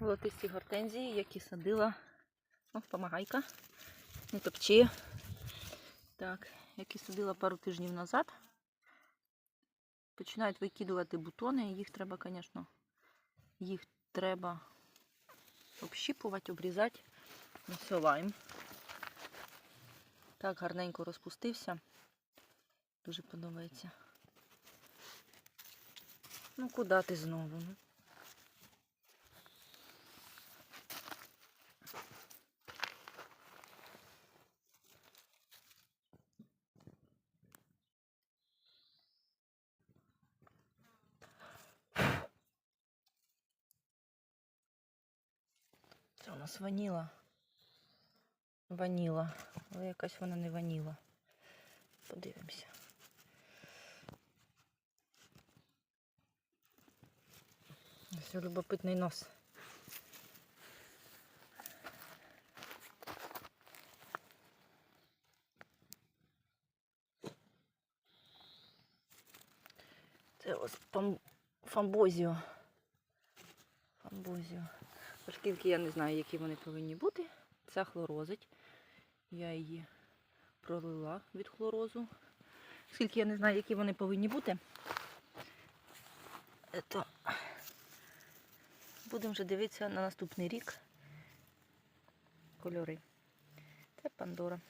Золотисті гортензії, які садила. О, помагайка. Не топчи. Так, які садила пару тижнів назад. Починають викидувати бутони. Їх треба, звісно, їх треба общіпувати, обрізати. Ось лайм. Так, гарненько розпустився. Дуже подобається. Ну, куди ти знову? Нас ваніла. Ваніла. Але якась вона не ваніла. Подивимося. Ось любопитний нос. Це ось фамбозіо. Фамбозіо. Оскільки я не знаю, які вони повинні бути. Ця хлорозить. Я її пролила від хлорозу. Оскільки я не знаю, які вони повинні бути, то будемо вже дивитися на наступний рік кольори. Це Пандора.